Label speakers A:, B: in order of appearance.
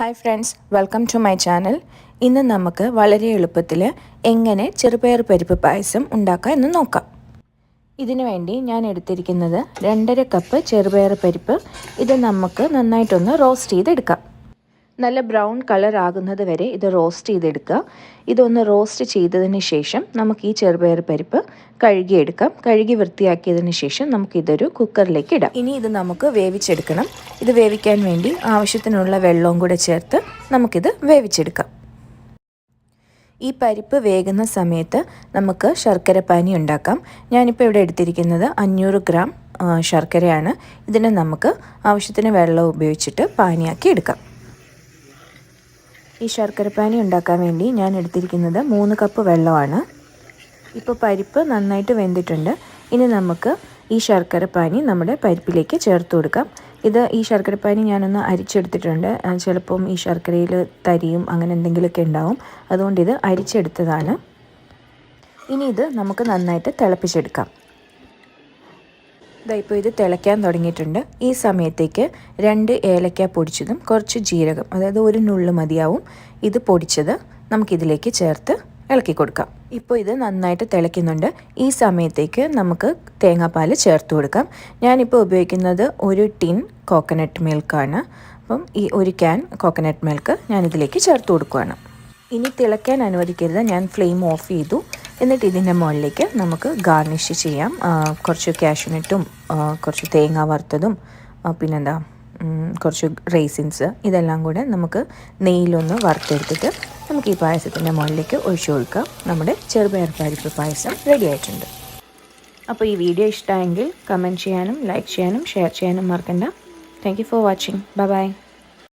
A: Hi friends welcome to my channel ഇന്ന് നമുക്ക് വളരെ എളുപ്പത്തിൽ എങ്ങനെ ചെറുപയർ പരിപ്പ് പായസം ഉണ്ടാക്കാം എന്ന് നോക്കാം. ഇതിനു വേണ്ടി ഞാൻ എടുത്തിരിക്കുന്നത് രണ്ടര കപ്പ് ചെറുപയർ പരിപ്പ്. ഇത് നമുക്ക് നന്നായിട്ടൊന്ന് റോസ്റ്റ് ചെയ്തെടുക്കാം. നല്ല ബ്രൗൺ കളർ ആകുന്നത് വരെ ഇത് റോസ്റ്റ് ചെയ്തെടുക്കുക. ഇതൊന്ന് റോസ്റ്റ് ചെയ്തതിന് ശേഷം നമുക്ക് ഈ ചെറുപയർ പരിപ്പ് കഴുകിയെടുക്കാം. കഴുകി വൃത്തിയാക്കിയതിന് ശേഷം നമുക്കിതൊരു കുക്കറിലേക്ക് ഇടാം. ഇനി ഇത് നമുക്ക് വേവിച്ചെടുക്കണം. ഇത് വേവിക്കാൻ വേണ്ടി ആവശ്യത്തിനുള്ള വെള്ളവും കൂടെ ചേർത്ത് നമുക്കിത് വേവിച്ചെടുക്കാം. ഈ പരിപ്പ് വേകുന്ന സമയത്ത് നമുക്ക് ശർക്കര പാനി ഉണ്ടാക്കാം. ഞാനിപ്പോൾ ഇവിടെ എടുത്തിരിക്കുന്നത് അഞ്ഞൂറ് ഗ്രാം ശർക്കരയാണ്. ഇതിനെ നമുക്ക് ആവശ്യത്തിന് വെള്ളം ഉപയോഗിച്ചിട്ട് പാനിയാക്കി എടുക്കാം. ഈ ശർക്കരപ്പാനി ഉണ്ടാക്കാൻ വേണ്ടി ഞാൻ എടുത്തിരിക്കുന്നത് മൂന്ന് കപ്പ് വെള്ളമാണ്. ഇപ്പോൾ പരിപ്പ് നന്നായിട്ട് വെന്തിട്ടുണ്ട്. ഇനി നമുക്ക് ഈ ശർക്കരപ്പാനി നമ്മുടെ പരിപ്പിലേക്ക് ചേർത്ത് കൊടുക്കാം. ഇത് ഈ ശർക്കരപ്പാനി ഞാനൊന്ന് അരിച്ചെടുത്തിട്ടുണ്ട്. ചിലപ്പം ഈ ശർക്കരയിൽ തരിയും അങ്ങനെ എന്തെങ്കിലുമൊക്കെ ഉണ്ടാവും. അതുകൊണ്ട് ഇത് അരിച്ചെടുത്തതാണ്. ഇനി ഇത് നമുക്ക് നന്നായിട്ട് തിളപ്പിച്ചെടുക്കാം. ഇപ്പോൾ ഇത് തിളയ്ക്കാൻ തുടങ്ങിയിട്ടുണ്ട്. ഈ സമയത്തേക്ക് രണ്ട് ഏലക്ക പൊടിച്ചതും കുറച്ച് ജീരകം അതായത് ഒരു നുള്ളു മതിയാവും ഇത് പൊടിച്ചത് നമുക്കിതിലേക്ക് ചേർത്ത് ഇളക്കി കൊടുക്കാം. ഇപ്പോൾ ഇത് നന്നായിട്ട് തിളയ്ക്കുന്നുണ്ട്. ഈ സമയത്തേക്ക് നമുക്ക് തേങ്ങാപ്പാൽ ചേർത്ത് കൊടുക്കാം. ഞാനിപ്പോൾ ഉപയോഗിക്കുന്നത് ഒരു ടിൻ കോക്കനട്ട് മിൽക്കാണ് അപ്പം ഈ ഒരു ക്യാൻ കോക്കനട്ട് മിൽക്ക് ഞാനിതിലേക്ക് ചേർത്ത് കൊടുക്കുകയാണ് ഇനി തിളയ്ക്കാൻ അനുവദിക്കരുത്. ഞാൻ ഫ്ലെയിം ഓഫ് ചെയ്തു. എന്നിട്ട് ഇതിന്റെ മുകളിലേക്ക് നമുക്ക് ഗാർണിഷ് ചെയ്യാം. കുറച്ച് കാഷ്യൂനട്ടും കുറച്ച് തേങ്ങ വറുത്തതും പിന്നെന്താ കുറച്ച് റേസിൻസ് ഇതെല്ലാം കൂടെ നമുക്ക് നെയ്യിലൊന്ന് വറുത്തെടുത്തിട്ട് നമുക്ക് ഈ പായസത്തിന്റെ മുകളിലേക്ക് ഒഴിച്ചു കൊടുക്കാം. നമ്മുടെ ചെറുപയർ പരിപ്പ് പായസം റെഡി ആയിട്ടുണ്ട്. അപ്പോൾ ഈ വീഡിയോ ഇഷ്ടമായെങ്കിൽ കമന്റ് ചെയ്യാനും ലൈക്ക് ചെയ്യാനും ഷെയർ ചെയ്യാനും മറക്കണ്ട. Thank for watching bye bye